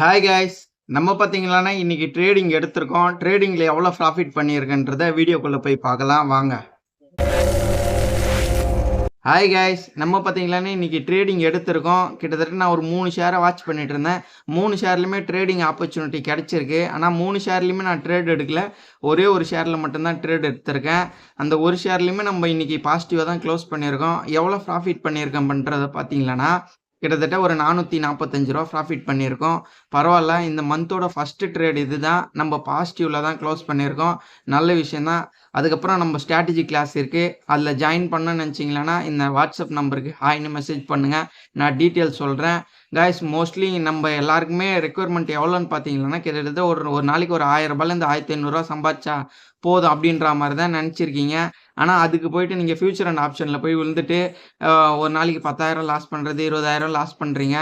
Hi guys நம்ம பார்த்தீங்களான்னா இன்றைக்கி trading எடுத்திருக்கோம். ட்ரேடிங்கில் எவ்வளோ ப்ராஃபிட் பண்ணியிருக்குன்றத வீடியோக்குள்ளே போய் பார்க்கலாம். வாங்க. ஹாய் கைஸ் நம்ம பார்த்தீங்களான்னா இன்றைக்கி ட்ரேடிங் எடுத்திருக்கோம். கிட்டத்தட்ட நான் ஒரு மூணு ஷேரை வாட்ச் பண்ணிட்டு இருந்தேன். மூணு ஷேர்லையுமே ட்ரேடிங் ஆப்பர்ச்சுனிட்டி கிடச்சிருக்கு. ஆனால் மூணு ஷேர்லையுமே நான் ட்ரேட் எடுக்கல. ஒரே ஒரு ஷேரில் மட்டும்தான் ட்ரேட் எடுத்திருக்கேன். அந்த ஒரு ஷேர்லையுமே நம்ம இன்றைக்கி பாசிட்டிவாக தான் க்ளோஸ் பண்ணியிருக்கோம். எவ்வளோ ப்ராஃபிட் பண்ணியிருக்கேன் பண்ணுறதை பார்த்தீங்களன்னா கிட்டத்தட்ட ஒரு நானூற்றி நாற்பத்தஞ்சு ரூபா ப்ராஃபிட் பண்ணியிருக்கோம். பரவாயில்ல இந்த மந்தோட ஃபஸ்ட்டு ட்ரேட் இதுதான். நம்ம பாசிட்டிவில் தான் க்ளோஸ் பண்ணியிருக்கோம். நல்ல விஷயந்தான் அதுக்கப்புறம் நம்ம ஸ்ட்ராட்டஜி கிளாஸ் இருக்குது அதில் ஜாயின் பண்ண நினச்சிங்களேன்னா இந்த வாட்ஸ்அப் நம்பருக்கு ஹாய்னு மெசேஜ் பண்ணுங்கள் நான் டீட்டெயில் சொல்கிறேன் காய்ஸ் மோஸ்ட்லி நம்ம எல்லாருக்குமே ரெக்குயர்மெண்ட் எவ்வளோன்னு பார்த்தீங்கன்னா கிட்டத்தட்ட ஒரு ஒரு நாளைக்கு ஒரு ஆயிரம் ரூபாயிலேருந்து ஆயிரத்தி ஐநூறுரூவா சம்பாதிச்சா போதும் அப்படின்ற மாதிரி தான் நினச்சிருக்கீங்க. ஆனால் அதுக்கு போயிட்டு நீங்கள் ஃபியூச்சர் அண்ட் ஆப்ஷனில் போய் விழுந்துட்டு ஒரு நாளைக்கு பத்தாயிரம் லாஸ் பண்ணுறது இருபதாயிரம் லாஸ் பண்ணுறீங்க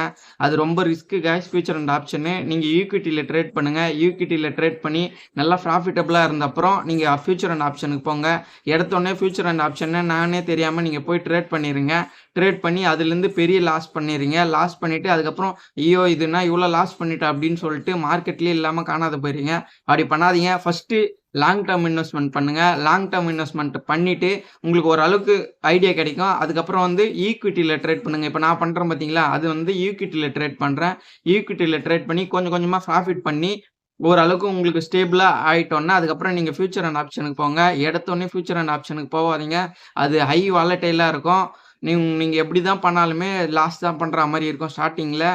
அது ரொம்ப risk cash future and option நீங்கள் ஈக்விட்டியில் ட்ரேட் பண்ணுங்கள் ஈக்விட்டியில் ட்ரேட் பண்ணி நல்லா ப்ராஃபிட்டபுளாக இருந்த அப்புறம் நீங்கள் ஃபியூச்சர் அண்ட் ஆப்ஷனுக்கு போங்க. எடுத்தோடனே ஃபியூச்சர் அண்ட் ஆப்ஷனை நானே தெரியாமல் நீங்கள் போய் ட்ரேட் பண்ணிடுங்க ட்ரேட் பண்ணி அதுலேருந்து பெரிய லாஸ் பண்ணிடுறீங்க லாஸ் பண்ணிவிட்டு அதுக்கப்புறம் ஐயோ இதுனா இவ்வளோ லாஸ் பண்ணிட்டேன் அப்படின்னு சொல்லிட்டு மார்க்கெட்லேயே இல்லாமல் காணாத போயிடுறீங்க அப்படி பண்ணாதீங்க. ஃபஸ்ட்டு லாங் டேர்ம் இன்வெஸ்ட்மெண்ட் பண்ணுங்கள் லாங் டேர்ம் இன்வெஸ்ட்மெண்ட் பண்ணிவிட்டு உங்களுக்கு ஓரளவுக்கு ஐடியா கிடைக்கும். அதுக்கப்புறம் வந்து ஈக்விட்டியில் ட்ரேட் பண்ணுங்கள் இப்போ நான் பண்ணுறேன் பார்த்தீங்களா அது வந்து ஈக்விட்டியில் ட்ரேட் பண்ணுறேன் ஈக்விட்டியில் ட்ரேட் பண்ணி கொஞ்சம் கொஞ்சமாக ப்ராஃபிட் பண்ணி ஓரளவுக்கு உங்களுக்கு ஸ்டேபிளாக ஆகிட்டோன்னா அதுக்கப்புறம் நீங்கள் ஃபியூச்சர் அண்ட் ஆப்ஷனுக்கு போங்க. எடுத்தோடனே ஃபியூச்சர் அண்ட் ஆப்ஷனுக்கு போகாதீங்க. அது ஹை வாலட்டைலாக இருக்கும். நீங்கள் நீங்கள் எப்படி தான் பண்ணாலுமே லாஸ் தான் பண்ணுற மாதிரி இருக்கும் ஸ்டார்டிங்கில்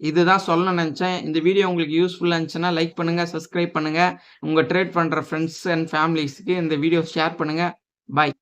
இதுதான் சொல்ல நினச்சேன். இந்த வீடியோ உங்களுக்கு யூஸ்ஃபுல்லாக இருந்துச்சுன்னா லைக் பண்ணுங்கள் சப்ஸ்கிரைப் பண்ணுங்கள் உங்கள் ட்ரேட் பண்ணுற ஃப்ரெண்ட்ஸ் அண்ட் ஃபேமிலிஸ்க்கு இந்த வீடியோ ஷேர் பண்ணுங்கள் பாய்